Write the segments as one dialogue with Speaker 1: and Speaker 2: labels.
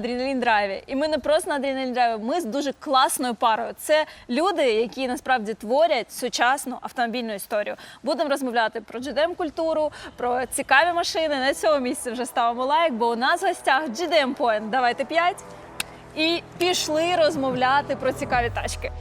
Speaker 1: адреналін драйві. І ми не просто на адреналін драйві, ми з дуже класною парою. Це люди, які насправді творять сучасну автомобільну історію. Будемо розмовляти про GDM культуру, про цікаві машини. На цьому місці вже ставимо лайк, бо у нас в гостях GDM Point. Давайте п'ять. І пішли розмовляти про цікаві тачки.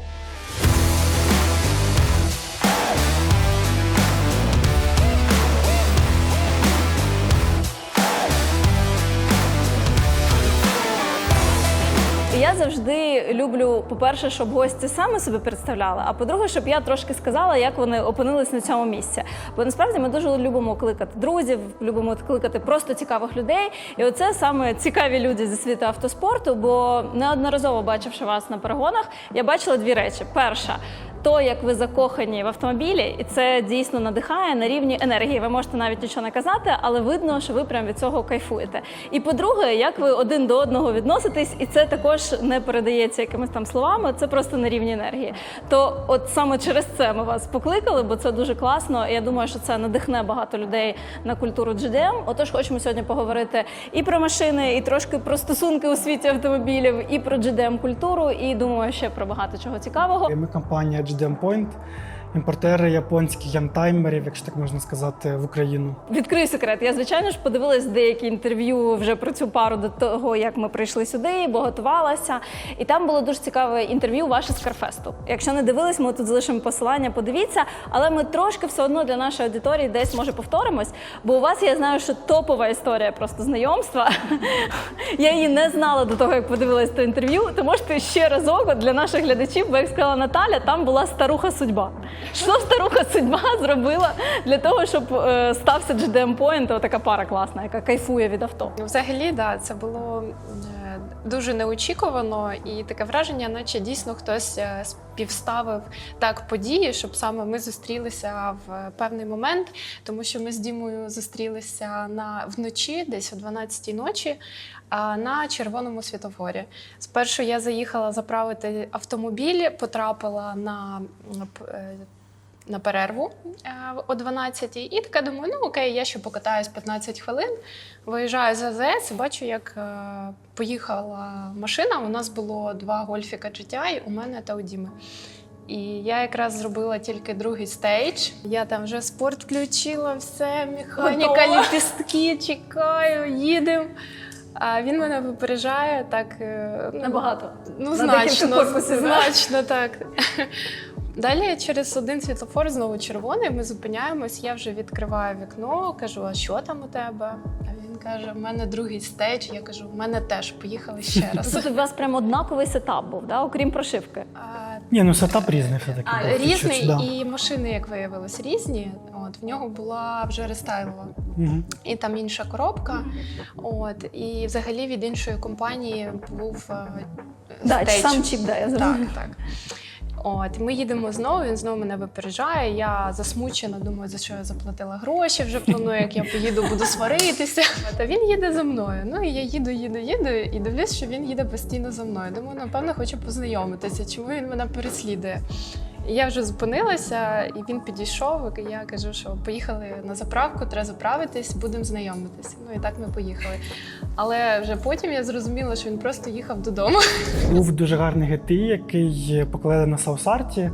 Speaker 1: Я завжди люблю, по-перше, щоб гості саме себе представляли, а по-друге, щоб я трошки сказала, як вони опинились на цьому місці. Бо насправді ми дуже любимо кликати друзів, любимо кликати просто цікавих людей. І оце саме цікаві люди зі світу автоспорту. Бо неодноразово бачивши вас на перегонах, я бачила дві речі: перша. То, як ви закохані в автомобілі, і це дійсно надихає на рівні енергії. Ви можете навіть нічого не казати, але видно, що ви прям від цього кайфуєте. І по-друге, як ви один до одного відноситесь, і це також не передається якимись там словами, це просто на рівні енергії. То от саме через це ми вас покликали, бо це дуже класно. Я думаю, що це надихне багато людей на культуру GDM. Отож, хочемо сьогодні поговорити і про машини, і трошки про стосунки у світі автомобілів, і про GDM культуру, і думаю, ще про багато чого цікавого.
Speaker 2: Ми компанія damage the endpoint. Імпортери японських янтаймерів, якщо так можна сказати, в Україну.
Speaker 1: Відкрию секрет. Я звичайно ж подивилась деякі інтерв'ю вже про цю пару до того, як ми прийшли сюди, бо готувалася. І там було дуже цікаве інтерв'ю ваше з Карфесту. Якщо не дивились, ми тут залишимо посилання, подивіться. Але ми трошки все одно для нашої аудиторії десь може повторимось. Бо у вас я знаю, що топова історія просто знайомства. Я її не знала до того, як подивилась це інтерв'ю. То можете ще разок для наших глядачів, бо як сказала Наталя, там була старуха судьба. Що старуха судьба зробила для того, щоб е, стався GDM Point, така пара класна, яка кайфує від авто.
Speaker 3: Ну, Взагалі, да, це було е, дуже неочікувано, і таке враження, наче дійсно хтось е, співставив так події, щоб саме ми зустрілися в певний момент, тому що ми з Дімою зустрілися на вночі, десь о 12-й ночі. На червоному світофорі. Спершу я заїхала заправити автомобіль, потрапила на е, на перерву е, о 12-й. І така думаю, ну окей, я ще покатаюсь 15 хвилин. Виїжджаю з АЗС бачу, як е, поїхала машина. У нас було два гольфіка GTI, у мене та у Діми. І я якраз зробила тільки другий стейдж. Я там вже спорт включила, все, механіка, ліпістки, чекаю, їдемо. А він мене випереджає так. е,
Speaker 1: Набагато.
Speaker 3: Ну,
Speaker 1: На
Speaker 3: значно,
Speaker 1: корпусів,
Speaker 3: значно так. Далі через один світлофор знову червоний. Ми зупиняємось. Я вже відкриваю вікно, кажу: а що там у тебе? А він каже: у мене другий стейдж. Я кажу, у мене теж поїхали ще раз.
Speaker 1: Тут у вас прям однаковий сетап був, да? окрім прошивки.
Speaker 3: А,
Speaker 2: Ні, ну сетап різний все-таки.
Speaker 1: А,
Speaker 3: Різний
Speaker 2: да.
Speaker 3: і машини, як виявилось, різні. От в нього була вже рестайлова.
Speaker 2: Мгм.
Speaker 3: І там інша коробка. От і взагалі від іншої компанії був е,
Speaker 1: Да, сам чіп, да, я зрозуміла.
Speaker 3: Так, так. От, ми їдемо знову, він знову мене випереджає. Я засмучена, думаю, за що я заплатила гроші. Вже планую, як я поїду, буду сваритися. Та він їде за мною. Ну і я їду, їду, їду, і дивлюсь, що він їде постійно за мною. Думаю, напевно, хочу познайомитися, чому він мене переслідує. Я вже зупинилася, і він підійшов. І я кажу, що поїхали на заправку, треба заправитись, будемо знайомитися. Ну і так ми поїхали. Але вже потім я зрозуміла, що він просто їхав додому.
Speaker 2: Був дуже гарний GTI, який поклали на Саусарті.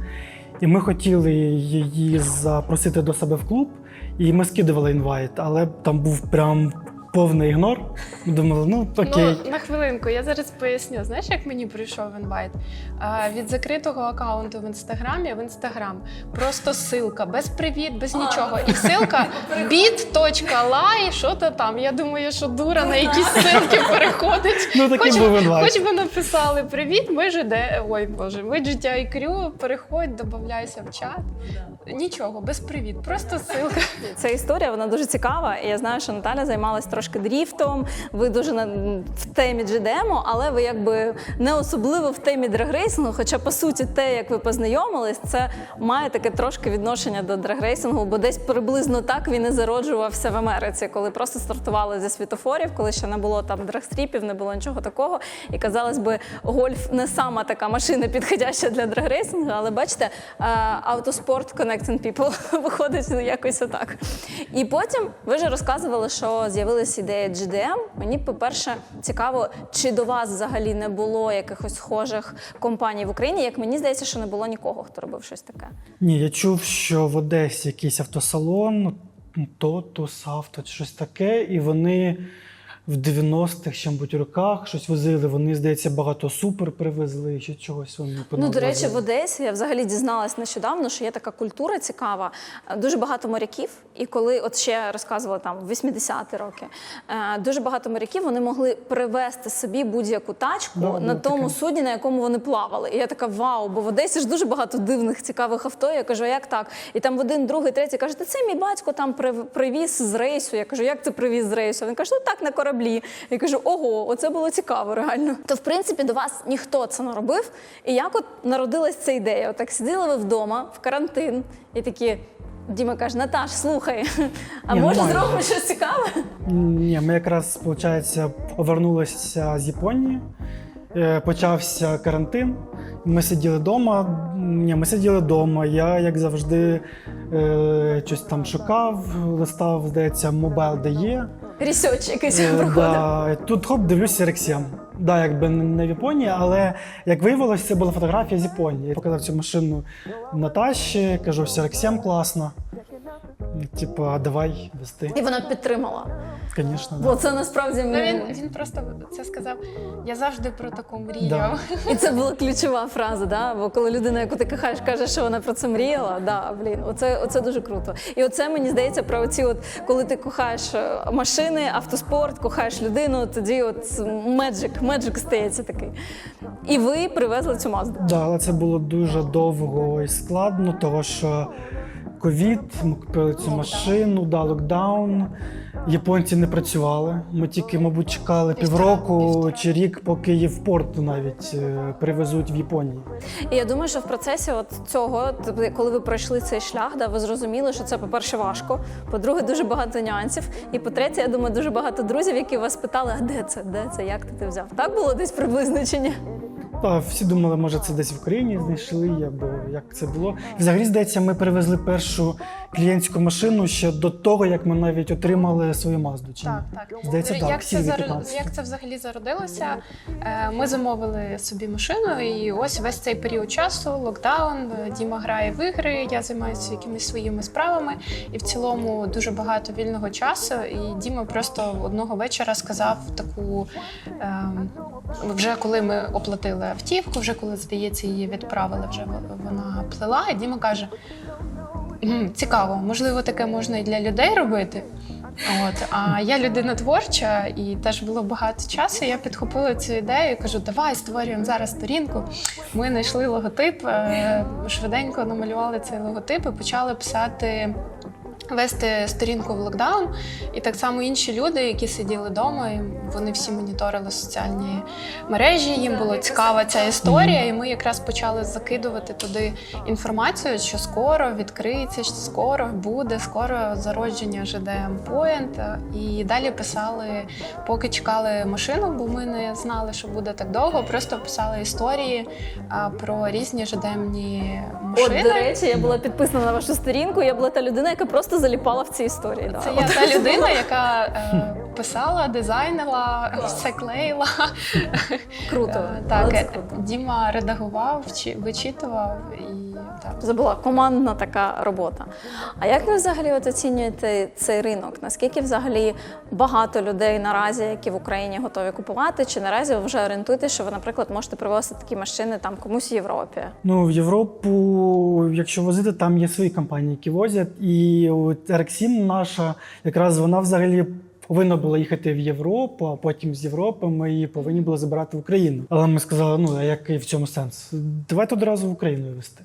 Speaker 2: І ми хотіли її запросити до себе в клуб, і ми скидували інвайт, але там був прям повний ігнор. Ми думали, ну окей.
Speaker 3: Ну, на хвилинку, я зараз поясню. Знаєш, як мені прийшов інвайт? А, від закритого аккаунту в інстаграмі в інстаграм. Просто ссылка, без привіт, без нічого. І ссылка bit.ly, що то там. Я думаю, що дура на якісь ссылки переходить.
Speaker 2: Ну такий
Speaker 3: Хоч,
Speaker 2: був інвайт.
Speaker 3: хоч би написали Привіт, ми ж де. Ой Боже, ми GTI Crew, переходь, додавайся в чат. Нічого, без привіт, просто ссылка.
Speaker 1: Ця історія вона дуже цікава. І я знаю, що Наталя займалась трошки дріфтом. Ви дуже в темі GDM, але ви якби не особливо в темі драгрейсингу. Хоча по суті, те, як ви познайомились, це має таке трошки відношення до драгрейсингу, бо десь приблизно так він і зароджувався в Америці, коли просто стартували зі світофорів, коли ще не було там драгстріпів, не було нічого такого. І казалось би, гольф не сама така машина підходяща для драгрейсингу, але бачите, е, автоспорт Connecting People виходить ну, якось отак. І потім ви ж розказували, що з'явилися з'явилася ідея GDM, мені, по-перше, цікаво, чи до вас взагалі не було якихось схожих компаній в Україні. Як мені здається, що не було нікого, хто робив щось таке.
Speaker 2: Ні, я чув, що в Одесі якийсь автосалон, Тотус авто чи щось таке, і вони в 90-х, ще, мабуть, роках щось возили. Вони, здається, багато супер привезли, чи чогось вони
Speaker 1: Ну, до речі, в. Одесі я взагалі дізналась нещодавно, що є така культура цікава. Е, Дуже багато моряків, і коли от ще розказувала там в 80-ті роки, е, дуже багато моряків вони могли привезти собі будь-яку тачку
Speaker 2: Да,
Speaker 1: на
Speaker 2: да,
Speaker 1: тому
Speaker 2: таке.
Speaker 1: судні, на якому вони плавали. І я така вау, бо в Одесі ж дуже багато дивних цікавих авто. Я кажу, а як так? І там в один, другий, третій каже, це мій батько там привіз з рейсу. Я кажу, як це привіз з рейсу? Він каже, ну так на кораблі. Я кажу, ого, оце було цікаво, реально. То в принципі до вас ніхто це не робив. І як от народилась ця ідея? Отак сиділи ви вдома в карантин, і такі. Діма каже, Наташ, слухай, а
Speaker 2: Ні,
Speaker 1: може
Speaker 2: нормально.
Speaker 1: зробимо щось цікаве?
Speaker 2: Ні, ми якраз, виходить, повернулися з Японії. Е, Почався карантин. Ми сиділи вдома. Ні, ми сиділи вдома. Я, як завжди, е, щось там шукав, листав, здається, мобайл де є.
Speaker 1: Рісьоч якийсь
Speaker 2: Е,
Speaker 1: проходив.
Speaker 2: да. Тут хоп, дивлюся Рексіам. Да, якби не в Японії, але як виявилось, це була фотографія з Японії. Я показав цю машину Наташі, кажу, все Рексіам класно. Типа, давай вести.
Speaker 1: І вона підтримала.
Speaker 2: Звісно,
Speaker 1: Бо це насправді
Speaker 3: Ну,
Speaker 1: ми-
Speaker 3: він, він просто це сказав. Я завжди про таку мріяв.
Speaker 1: І це була ключова фраза, да? бо коли людина, яку ти кохаєш, каже, що вона про це мріяла, да, блін, оце, оце дуже круто. І оце мені здається про оці, от, коли ти кохаєш е, машини, автоспорт, кохаєш людину, тоді от меджик, меджик стається такий. І ви привезли цю мазду.
Speaker 2: Да, але це було дуже довго і складно, тому що ковід, ми купили цю машину, да, локдаун. Японці не працювали. Ми тільки, мабуть, чекали півроку чи рік, поки її в порт навіть е, привезуть в Японії.
Speaker 1: І я думаю, що в процесі от цього, тобто, коли ви пройшли цей шлях, да, ви зрозуміли, що це, по-перше, важко, по-друге, дуже багато нюансів. І по-третє, я думаю, дуже багато друзів, які вас питали, а де це, де це, як ти це взяв? Так було десь приблизно чи ні?
Speaker 2: Всі думали, може, це десь в Україні знайшли, або як це було. Взагалі, здається, ми привезли першу клієнтську машину ще до того, як ми навіть отримали свою мазду. Чи ні?
Speaker 3: Так, так.
Speaker 2: Здається, так,
Speaker 3: як, це заро-
Speaker 2: 15.
Speaker 3: як це взагалі зародилося? Е, Ми замовили собі машину, і ось весь цей період часу, локдаун, е, Діма грає в ігри, я займаюся якимись своїми справами. І в цілому дуже багато вільного часу. І Діма просто одного вечора сказав таку, ем, вже коли ми оплатили автівку, вже коли, здається, її відправили, вже вона плила. І Діма каже: «М, цікаво, можливо, таке можна і для людей робити. От, а я людина творча, і теж було багато часу. Я підхопила цю ідею і кажу, давай створюємо зараз сторінку. Ми знайшли логотип, е, швиденько намалювали цей логотип і почали писати. Вести сторінку в локдаун, і так само інші люди, які сиділи вдома, і вони всі моніторили соціальні мережі. Їм була цікава ця історія, і ми якраз почали закидувати туди інформацію, що скоро відкриється, що скоро буде, скоро зародження ЖД Point. І далі писали, поки чекали машину, бо ми не знали, що буде так довго. Просто писали історії про різні ЖДМні машини.
Speaker 1: От, до речі, я була підписана на вашу сторінку. Я була та людина, яка просто заліпала в ці історії. Да.
Speaker 3: Це
Speaker 1: От.
Speaker 3: я та людина, яка е, писала, дизайнила, все клеїла.
Speaker 1: Круто.
Speaker 3: Е, так,
Speaker 1: це
Speaker 3: е,
Speaker 1: круто.
Speaker 3: Діма редагував, вчи- вичитував і так.
Speaker 1: Це була командна така робота. А як ви взагалі от оцінюєте цей ринок? Наскільки взагалі багато людей наразі, які в Україні готові купувати? Чи наразі ви вже орієнтуєтесь, що ви, наприклад, можете привозити такі машини там комусь в Європі?
Speaker 2: Ну, в Європу, якщо возити, там є свої компанії, які возять. І от RX-7 наша, якраз вона взагалі повинна була їхати в Європу, а потім з Європи ми її повинні були забирати в Україну. Але ми сказали, ну а який в цьому сенс? Давайте одразу в Україну везти.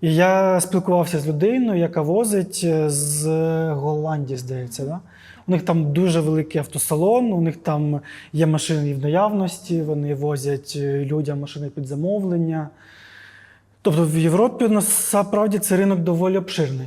Speaker 2: І я спілкувався з людиною, яка возить з Голландії, здається. Да? У них там дуже великий автосалон, у них там є машини в наявності, вони возять е, людям машини під замовлення. Тобто в Європі насправді цей ринок доволі обширний.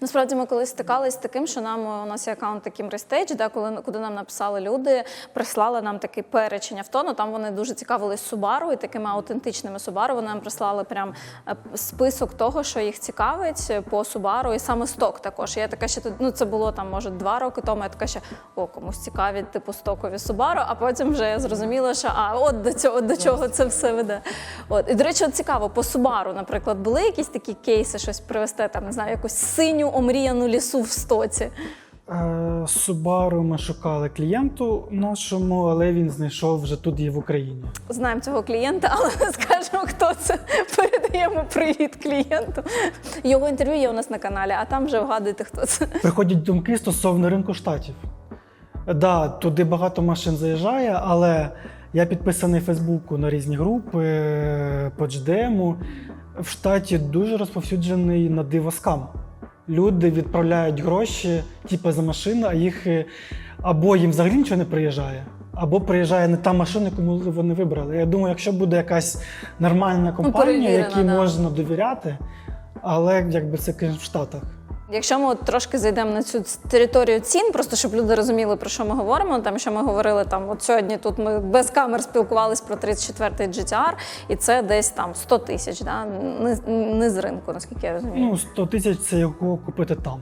Speaker 1: Насправді ми колись стикались з таким, що нам у нас є аккаунт таким Рестейдж, да, коли куди нам написали люди, прислали нам такий перечень авто. Ну там вони дуже цікавились Subaru і такими аутентичними Subaru. Вони нам прислали прям е, список того, що їх цікавить е, по Subaru, і саме сток також. Я така ще ну це було там, може, два роки тому. Я така ще о, комусь цікаві, типу стокові Subaru, а потім вже я зрозуміла, що а от до цього до чого це все веде. От і до речі, цікаво, по Subaru, наприклад, були якісь такі кейси, щось привезти, там не знаю, якусь синю омріяну лісу в стоці.
Speaker 2: Е, Субару ми шукали клієнту нашому, але він знайшов вже тут і в Україні.
Speaker 1: Знаємо цього клієнта, але не скажемо, хто це. Передаємо привіт клієнту. Його інтерв'ю є у нас на каналі, а там вже вгадуйте, хто це.
Speaker 2: Приходять думки стосовно ринку штатів. Да, туди багато машин заїжджає, але я підписаний Фейсбуку на різні групи по GDM. В штаті дуже розповсюджений на диво скам. Люди відправляють гроші, типу, за машину, а їх е, або їм взагалі нічого не приїжджає, або приїжджає не та машина, яку вони вибрали. Я думаю, якщо буде якась нормальна компанія,
Speaker 1: ну,
Speaker 2: якій
Speaker 1: да.
Speaker 2: можна довіряти, але якби це в Штатах.
Speaker 1: Якщо ми от трошки зайдемо на цю територію цін, просто щоб люди розуміли, про що ми говоримо. Там що ми говорили там, от сьогодні тут ми без камер спілкувалися про 34-й GTR, і це десь там 100 тисяч, да? не, не з ринку, наскільки я розумію.
Speaker 2: Ну, 100 тисяч це його купити там.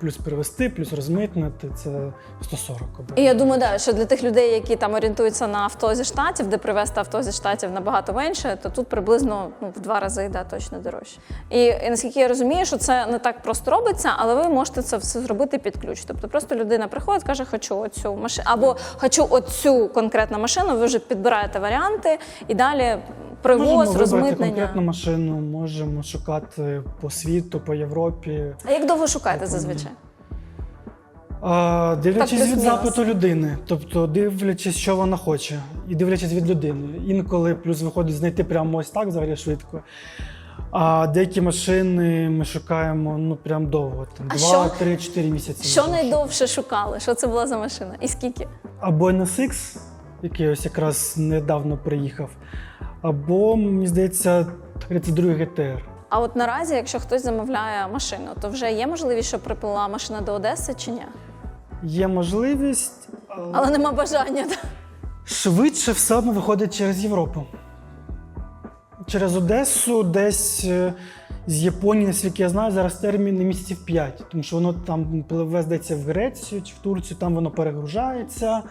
Speaker 2: Плюс перевести, плюс розмитнити це 140.
Speaker 1: І я думаю, да, що для тих людей, які там орієнтуються на авто зі штатів, де привезти авто зі штатів набагато менше, то тут приблизно ну, в два рази да, точно дорожче. І, і наскільки я розумію, що це не так просто робиться, але ви можете це все зробити під ключ. Тобто просто людина приходить, каже, хочу оцю машину, або хочу оцю конкретну машину, ви вже підбираєте варіанти і далі привоз,
Speaker 2: Можемо
Speaker 1: розмитнення.
Speaker 2: конкретну машину, можемо шукати по світу, по Європі.
Speaker 1: А як довго шукаєте зазвичай?
Speaker 2: А, дивлячись
Speaker 1: Так,
Speaker 2: від запиту людини, тобто дивлячись, що вона хоче, і дивлячись від людини. Інколи плюс виходить знайти прямо ось так взагалі швидко. А деякі машини ми шукаємо ну прям довго, там
Speaker 1: А
Speaker 2: 2,
Speaker 1: що-
Speaker 2: 3, 4 місяці.
Speaker 1: Що найдовше шукали? Що це була за машина? І скільки?
Speaker 2: або NSX, який ось якраз недавно приїхав, або, мені здається, 32 GTR.
Speaker 1: А от наразі, якщо хтось замовляє машину, то вже є можливість, що приплила машина до Одеси чи ні?
Speaker 2: Є можливість, але
Speaker 1: Але нема бажання.
Speaker 2: швидше все одно виходить через Європу. Через Одесу, десь е, з Японії, наскільки я знаю, зараз термін місяців 5, тому що воно там пливе, здається, в Грецію чи в Турцію, там воно перегружається,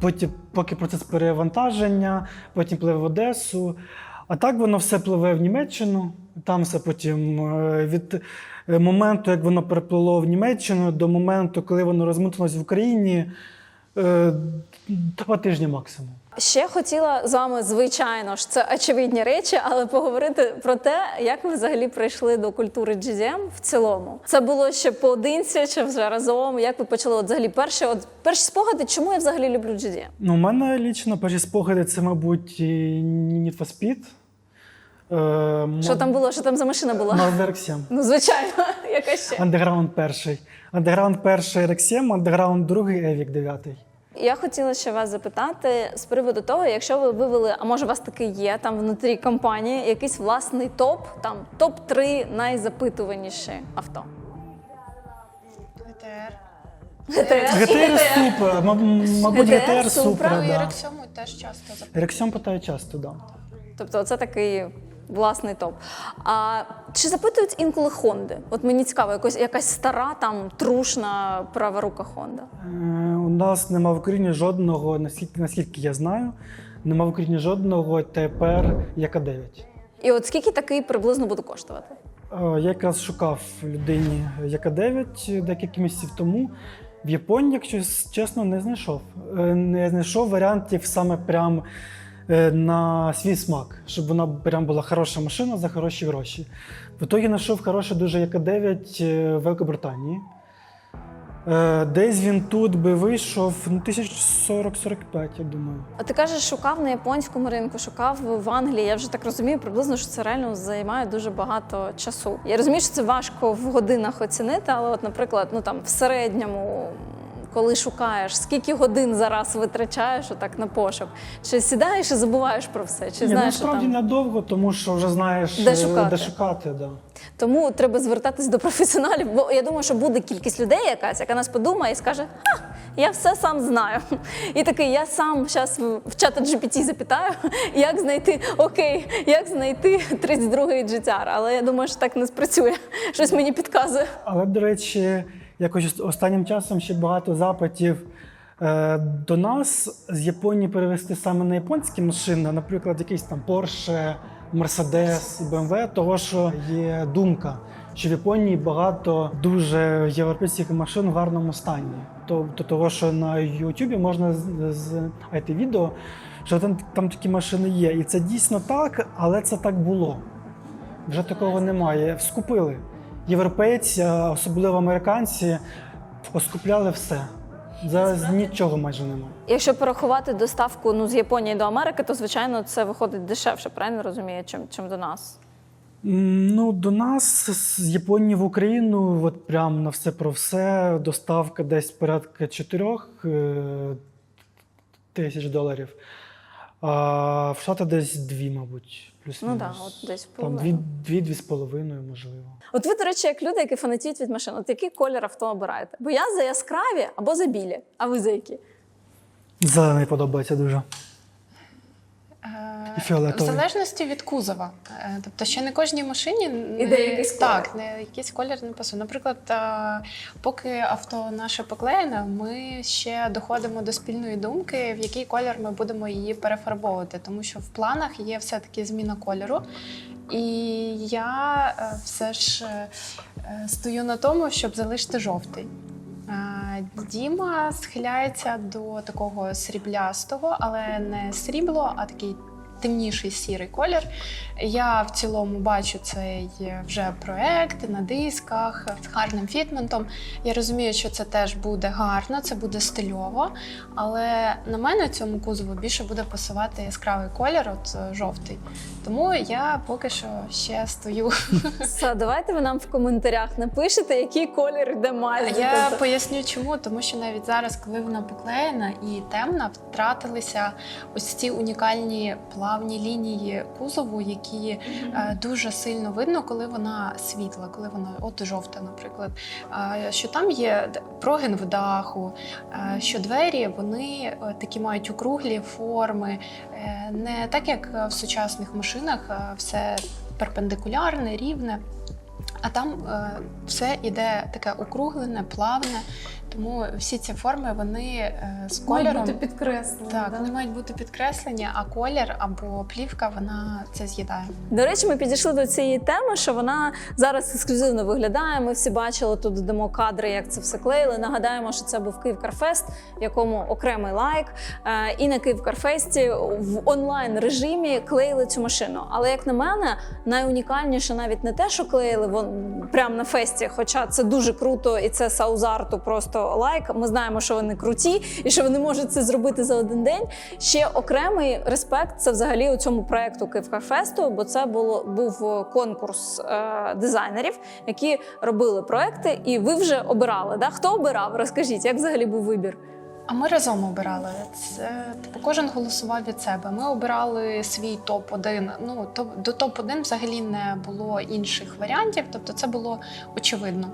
Speaker 2: потім, поки процес перевантаження, потім пливе в Одесу. А так воно все пливе в Німеччину, там все потім е, від е, моменту, як воно переплило в Німеччину, до моменту, коли воно розмутилось в Україні, е, два тижні максимум.
Speaker 1: Ще хотіла з вами, звичайно ж, це очевидні речі, але поговорити про те, як ви взагалі прийшли до культури GDM в цілому. Це було ще поодинці чи вже разом? Як ви почали? От взагалі перші, от перші спогади, чому я взагалі люблю GDM?
Speaker 2: Ну, у мене лічно перші спогади це, мабуть, Need for Speed. Е,
Speaker 1: Що там було? Що там за машина була?
Speaker 2: Mazda RX-7.
Speaker 1: Ну, звичайно, яка ще.
Speaker 2: Андеграунд перший. Андеграунд перший RX-7, андеграунд другий Evic 9.
Speaker 1: Я хотіла ще вас запитати з приводу того, якщо ви вивели, а може у вас таки є там внутрі компанії якийсь власний топ, там топ 3 найзапитуваніші авто.
Speaker 3: ГТР.
Speaker 2: GTR супер, маб- мабуть,
Speaker 1: GTR
Speaker 2: GTR супер.
Speaker 3: Ну, і Рексьому теж часто запитують.
Speaker 2: RX-7 питає часто, да.
Speaker 1: Тобто, це такий власний топ. А чи запитують інколи Хонди? От мені цікаво, якось якась стара там трушна праворука Хонда.
Speaker 2: Е, У нас нема в Україні жодного, наскільки, наскільки я знаю, нема в Україні жодного ТПР ЯК-9.
Speaker 1: І от скільки такий приблизно буде коштувати?
Speaker 2: Е, Я якраз шукав людині ЯК-9 декілька місяців тому. В Японії, якщо чесно, не знайшов. Е, Не знайшов варіантів саме прям на свій смак, щоб вона прям була хороша машина за хороші гроші. В ітогі знайшов хороший дуже ЯК-9 е, в Великобританії. Е, Десь він тут би вийшов ну, 1040-45, я думаю.
Speaker 1: А ти кажеш, шукав на японському ринку, шукав в Англії. Я вже так розумію, приблизно що це реально займає дуже багато часу. Я розумію, що це важко в годинах оцінити, але, от, наприклад, ну там в середньому коли шукаєш, скільки годин зараз витрачаєш отак на пошук? Чи сідаєш і забуваєш про все? Чи
Speaker 2: Ні,
Speaker 1: знаєш, що
Speaker 2: насправді
Speaker 1: там?
Speaker 2: недовго, тому що вже знаєш
Speaker 1: Де
Speaker 2: е,
Speaker 1: шукати.
Speaker 2: де шукати да.
Speaker 1: Тому треба звертатись до професіоналів, бо я думаю, що буде кількість людей якась, яка нас подумає і скаже: Ха, я все сам знаю. І такий, я сам зараз в чата GPT запитаю, як знайти окей, як знайти 32-й GTR. Але я думаю, що так не спрацює. Щось мені підказує.
Speaker 2: Але, до речі, якось останнім часом ще багато запитів е, до нас з Японії перевести саме на японські машини, наприклад, якийсь там Porsche, Mercedes, BMW, того що є думка, що в Японії багато дуже європейських машин в гарному стані. Тобто того, що на Ютубі можна з- з відео, що там, там такі машини є. І це дійсно так, але це так було. Вже такого немає. Скупили. Європейці, особливо американці, оскупляли все. Зараз нічого майже немає.
Speaker 1: Якщо порахувати доставку ну, з Японії до Америки, то звичайно це виходить дешевше, правильно розумію, чим, чим до нас.
Speaker 2: Ну, до нас з Японії в Україну, от прям на все про все, доставка десь порядка 4 е, тисяч доларів. А в Штати десь дві, мабуть, плюс-мінус.
Speaker 1: Ну так, от десь
Speaker 2: Там дві, дві, дві з половиною, можливо.
Speaker 1: От ви, до речі, як люди, які фанатіють від машин, от який колір авто обираєте? Бо я за яскраві або за білі, а ви за які?
Speaker 2: Зелений подобається дуже.
Speaker 3: Е,
Speaker 2: І фіолетовий.
Speaker 3: В залежності від кузова. Е, Тобто, ще не кожній машині
Speaker 1: Іде якийсь
Speaker 3: так, не якийсь колір не пасує. Наприклад, е, поки авто наше поклеєне, ми ще доходимо до спільної думки, в який колір ми будемо її перефарбовувати, тому що в планах є все-таки зміна кольору. І я все ж стою на тому, щоб залишити жовтий. Діма схиляється до такого сріблястого, але не срібло, а такий темніший сірий колір. Я в цілому бачу цей вже проект на дисках з гарним фітментом. Я розумію, що це теж буде гарно, це буде стильово. Але на мене цьому кузову більше буде пасувати яскравий колір, от е, жовтий. Тому я поки що ще стою.
Speaker 1: Все, давайте ви нам в коментарях напишете, який колір йде майже.
Speaker 3: Я поясню, чому, тому що навіть зараз, коли вона поклеєна і темна, втратилися ось ці унікальні плавні лінії кузову, які е, дуже сильно видно, коли вона світла, коли вона от жовта, наприклад. Що там є прогин в даху, е, що двері вони е, такі мають округлі форми, не так як в сучасних машинах, все перпендикулярне, рівне. А там е, все іде таке округлене, плавне. Тому всі ці форми вони е, з кольором
Speaker 1: підкреслені.
Speaker 3: так, вони мають бути підкреслені, а колір або плівка вона це з'їдає.
Speaker 1: До речі, ми підійшли до цієї теми, що вона зараз ексклюзивно виглядає. Ми всі бачили тут додамо кадри, як це все клеїли. Нагадаємо, що це був Київ Карфест, в якому окремий лайк. Е, І на Київ Карфесті в онлайн режимі клеїли цю машину. Але як на мене, найунікальніше навіть не те, що клеїли вон прямо на фесті, хоча це дуже круто, і це саузарту просто лайк. Ми знаємо, що вони круті і що вони можуть це зробити за один день. Ще окремий респект це взагалі у цьому проекту Київкафесту, бо це було був конкурс е, дизайнерів, які робили проекти, і ви вже обирали. Да? Хто обирав? Розкажіть, як взагалі був вибір?
Speaker 3: А ми разом обирали. Це типу кожен голосував від себе. Ми обирали свій топ 1 Ну то до топ 1 взагалі не було інших варіантів, тобто це було очевидно.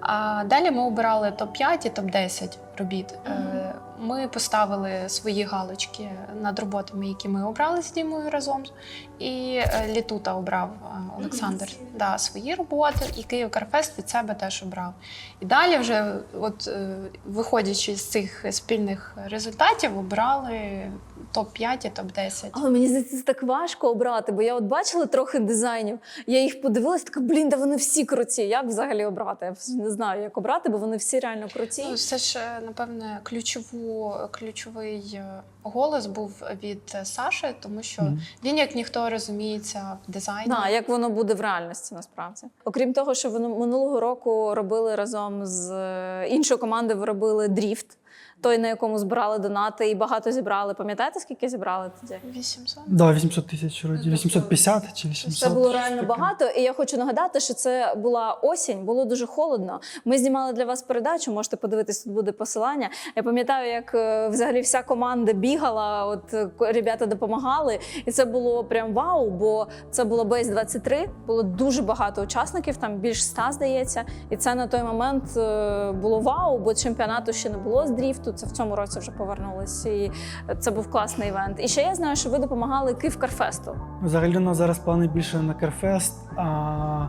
Speaker 3: А далі ми обирали топ 5 і топ 10 робіт. Е, Ми поставили свої галочки над роботами, які ми обрали з Дімою разом. І е, Літута обрав е, Олександр да, свої роботи, і Київ Карфест від себе теж обрав. І далі, вже, от е, виходячи з цих спільних результатів, обрали топ 5 і топ 10
Speaker 1: Але мені здається, це так важко обрати, бо я от бачила трохи дизайнів. Я їх подивилась, така блін, да вони всі круті. Як взагалі обрати? Я не знаю, як обрати, бо вони всі реально круті.
Speaker 3: Ну, все ж, напевне, ключову, ключовий е, голос був від Саші, тому що
Speaker 2: mm.
Speaker 3: він, як ніхто, розуміється в дизайні.
Speaker 1: Да, як воно буде в реальності насправді. Окрім того, що вони минулого року робили разом з е, іншою командою, ви робили дріфт. Той, на якому збирали донати, і багато зібрали. Пам'ятаєте, скільки зібрали тоді?
Speaker 3: 800?
Speaker 2: Да, 800 тисяч вроді, 850 чи 800.
Speaker 1: Це було реально багато, і я хочу нагадати, що це була осінь, було дуже холодно. Ми знімали для вас передачу. Можете подивитись, тут буде посилання. Я пам'ятаю, як е, взагалі вся команда бігала. От ребята допомагали, і це було прям вау. Бо це було Бейс 23 Було дуже багато учасників, там більш ста здається. І це на той момент е, було вау, бо чемпіонату ще не було з дріфту. Це в цьому році вже повернулось. І це був класний івент. І ще я знаю, що ви допомагали Київ Карфесту.
Speaker 2: Взагалі у нас зараз плани більше на Керфест. А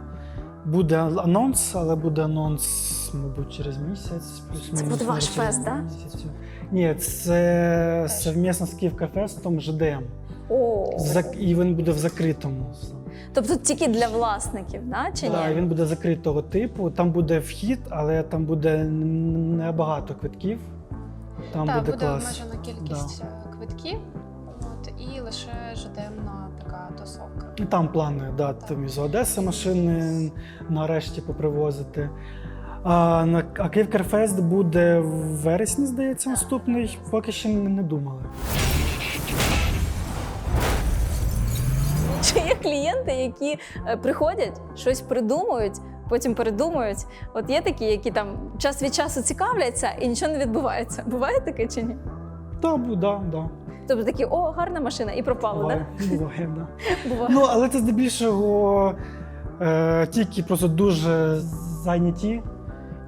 Speaker 2: буде анонс, але буде анонс, мабуть, через місяць. плюс-мінус,
Speaker 1: буде ваш фест, да?
Speaker 2: місяць. Ні, це совмісно з Київ Карфестом ЖДМ.
Speaker 1: О,
Speaker 2: Зак- І він буде в закритому.
Speaker 1: Тобто тільки для власників, да? чи
Speaker 2: Так,
Speaker 1: ні?
Speaker 2: він буде закритого типу. Там буде вхід, але там буде небагато квитків. Там
Speaker 3: Так,
Speaker 2: буде,
Speaker 3: буде
Speaker 2: клас.
Speaker 3: обмежена кількість е, квитків. От, і лише ждемна така тусовка.
Speaker 2: І там плани, да, там із Одеси машини нарешті попривозити. А, на, а Київкарфест буде в вересні, здається, наступний. Поки ще не, не думали.
Speaker 1: Чи є клієнти, які е, приходять, щось придумують, потім передумують? От є такі, які там час від часу цікавляться і нічого не відбувається. Буває таке чи ні?
Speaker 2: Так, да, да.
Speaker 1: Тобто такі, о, гарна машина, і пропало,
Speaker 2: Буває, буває, да.
Speaker 1: да? Буває.
Speaker 2: Ну, але це здебільшого е, тільки просто дуже зайняті,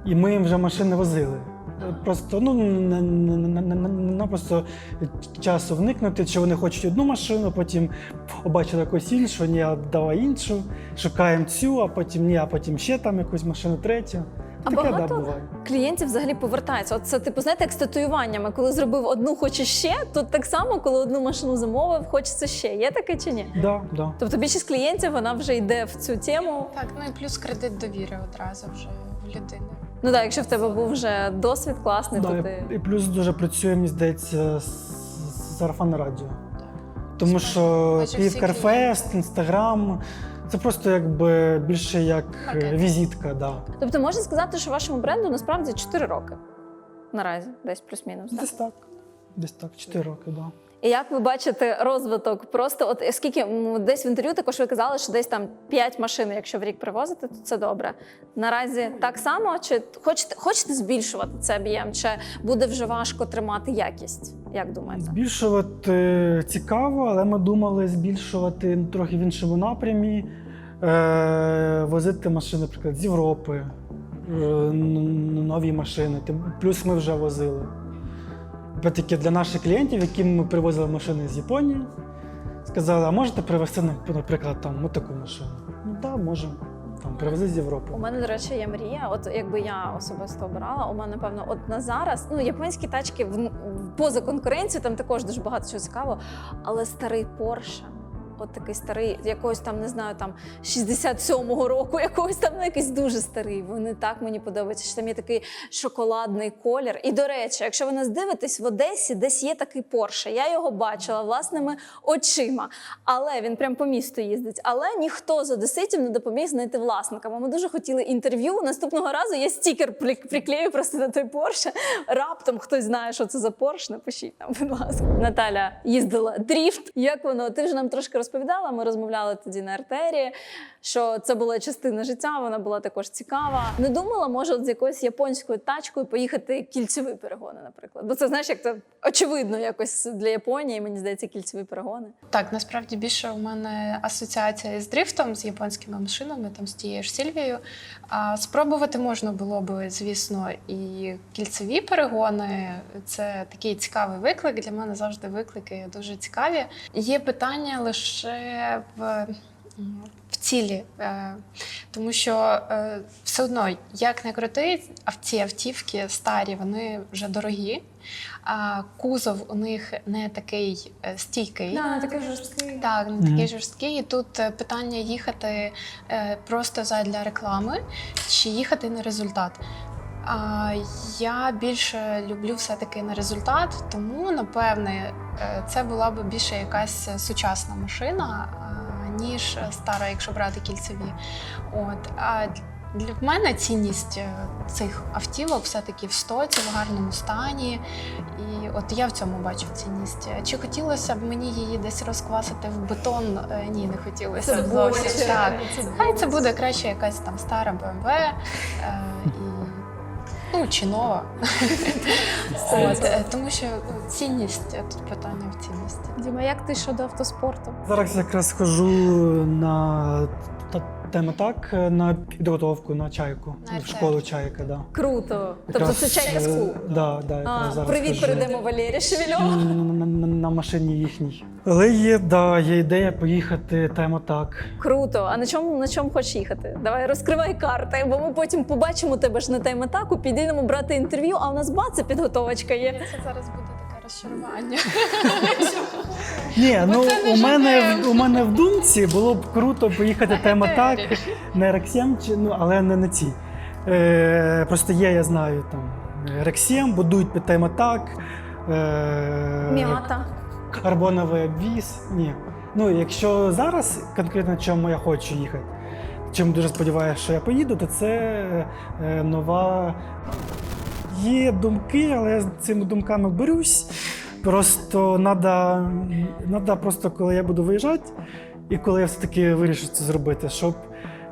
Speaker 2: і ми їм вже машини возили. Просто ну не, не, не, не, не просто часу вникнути, чи вони хочуть одну машину, потім побачили якусь іншу, ні, а давай іншу, шукаємо цю, а потім ні, а потім ще там якусь машину третю.
Speaker 1: А
Speaker 2: Таке
Speaker 1: багато?
Speaker 2: да, буває.
Speaker 1: Клієнтів взагалі повертається. От це типу, знаєте, як з татуюваннями. Коли зробив одну, хочеш ще, то так само, коли одну машину замовив, хочеться ще. Є таке чи ні?
Speaker 2: Да, да.
Speaker 1: Тобто більшість клієнтів вона вже йде в цю тему.
Speaker 3: Так, ну і плюс кредит довіри одразу вже в людини.
Speaker 1: Ну так, якщо в тебе був вже досвід класний,
Speaker 2: Да,
Speaker 1: то
Speaker 2: і-
Speaker 1: ти
Speaker 2: І плюс дуже працює, мені здається, з- сарафанне радіо. Тому що
Speaker 3: Майже
Speaker 2: Київ Карфест, Інстаграм це просто якби більше як е,
Speaker 3: Маркетинг.
Speaker 2: візитка. Да.
Speaker 1: Тобто можна сказати, що вашому бренду насправді 4 роки наразі, десь плюс-мінус. Так?
Speaker 2: Десь так. Десь так, 4 роки, да.
Speaker 1: І як ви бачите розвиток? Просто от скільки десь в інтерв'ю також ви казали, що десь там 5 машин, якщо в рік привозите, то це добре. Наразі так само, чи хочете, хочете збільшувати це об'єм, чи буде вже важко тримати якість? Як думаєте?
Speaker 2: Збільшувати цікаво, але ми думали збільшувати трохи в іншому напрямі, е, возити машини, наприклад, з Європи, е, нові машини. Плюс ми вже возили. Опять-таки для наших клієнтів, яким ми привозили машини з Японії, сказали, а можете привезти, на- наприклад, там таку машину? Ну так, можемо. Там привезли з Європи.
Speaker 1: У мене, до речі, є мрія. От якби я особисто обирала, у мене напевно, от на зараз ну японські тачки в- поза конкуренцією, там також дуже багато чого цікавого, але старий Порше. От такий старий, якогось там не знаю, там 67-го року, якогось там ну, якийсь дуже старий. Вони так мені подобаються. Що там є такий шоколадний колір. І до речі, якщо ви нас дивитесь в Одесі, десь є такий Порше. Я його бачила власними очима. Але він прям по місту їздить. Але ніхто з одеситів не допоміг знайти власника. Ми дуже хотіли інтерв'ю. Наступного разу я стікер приклею просто на той Порше. Раптом хтось знає, що це за Порш. Напишіть нам, будь ласка. Наталя їздила дріфт. Як воно? Ти вже нам трошки розповідала. Ми розмовляли тоді на артерії, що це була частина життя. Вона була також цікава. Не думала, може, от з якоюсь японською тачкою поїхати кільцеві перегони, наприклад. Бо це знаєш, як це очевидно якось для Японії. Мені здається, кільцеві перегони.
Speaker 3: Так, насправді більше у мене асоціація з дрифтом, з японськими машинами, там з тією ж Сільвією. А спробувати можна було би, звісно, і кільцеві перегони. Це такий цікавий виклик. Для мене завжди виклики дуже цікаві. Є питання лише в. Цілі, Е, тому що е, все одно, як не крути, а ці автівки старі, вони вже дорогі, а кузов у них не такий е, стійкий.
Speaker 1: такий жорсткий.
Speaker 3: Так, не такий жорсткий. І тут питання їхати просто задля реклами чи їхати на результат. А, я більше люблю все-таки на результат, тому напевне це була б більше якась сучасна машина, а, ніж стара, якщо брати кільцеві. От а Для мене цінність е, цих автівок все-таки в стоці, в гарному стані. І от я в цьому бачу цінність. Чи хотілося б мені її десь розквасити в бетон? Е, Ні, не хотілося б зовсім. Так. Хай це буде краще якась там стара BMW е, ну, чи нова. Е, тому що ну, цінність, тут питання в цінності.
Speaker 4: Діма, як ти щодо автоспорту?
Speaker 2: Зараз якраз хожу на тему так, на підготовку на чайку.
Speaker 3: На
Speaker 2: в школу чайка, да.
Speaker 1: Круто. Тобто це чайка з
Speaker 2: е. Да, да,
Speaker 1: А,
Speaker 2: зараз
Speaker 1: привіт,
Speaker 2: хожу.
Speaker 1: передаємо Валерії Шевельову.
Speaker 2: на, на, на, на машині їхній. Але є, да, є ідея поїхати тема так.
Speaker 1: Круто. А на чому на чому хочеш їхати? Давай розкривай карти, бо ми потім побачимо тебе ж на тайм-атаку, підійдемо брати інтерв'ю, а у нас бац, підготовочка є.
Speaker 3: Це зараз буде розчарування.
Speaker 2: Ні, ну у мене, в- у мене в думці було б круто поїхати тема так, не Рексєм, чи ну але не на ці. Е, просто є, я знаю, там Рексєм, будують під тема так. Е,
Speaker 1: М'ята.
Speaker 2: Карбоновий обвіз. Ні. Ну, якщо зараз конкретно чому я хочу їхати, чим дуже сподіваюся, що я поїду, то це е, нова. Є думки, але я з цими думками борюсь. Просто треба, надо просто, коли я буду виїжджати, і коли я все-таки вирішу це зробити, щоб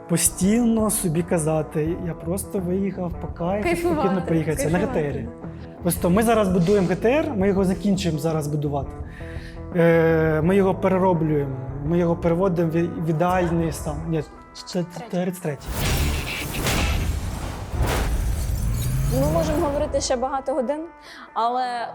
Speaker 2: постійно собі казати, я просто виїхав по кайфу, спокійно приїхати на. ГТРі. Просто ми зараз будуємо ГТР, ми його закінчуємо зараз будувати. Е, ми його перероблюємо, ми його переводимо в в ідеальний стан. Ні, це 33.
Speaker 1: Ми можемо говорити ще багато годин, але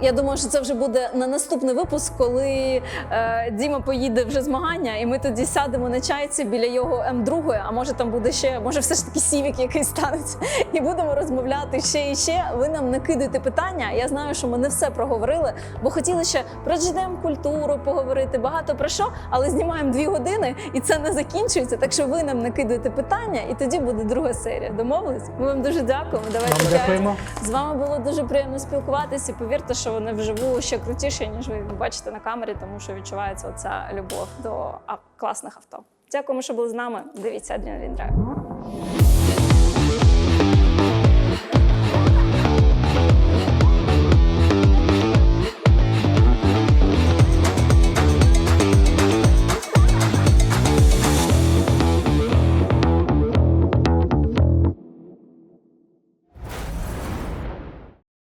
Speaker 1: я думаю, що це вже буде на наступний випуск, коли е, Діма поїде вже змагання, і ми тоді сядемо на чайці біля його М2, а може там буде ще, може все ж таки сівік якийсь станеться, і будемо розмовляти ще і ще. Ви нам накидайте питання. Я знаю, що ми не все проговорили, бо хотіли ще про GDM культуру поговорити, багато про що, але знімаємо дві години, і це не закінчується. Так що ви нам накидуєте питання, і тоді буде друга серія. Домовились? Ми вам дуже дякуємо. Давайте. З вами було дуже приємно спілкуватися. Повірте, що вони вживу ще крутіші, ніж ви бачите на камері, тому що відчувається оця любов до класних авто. Дякуємо, що були з нами. Дивіться Адреналін Драйв.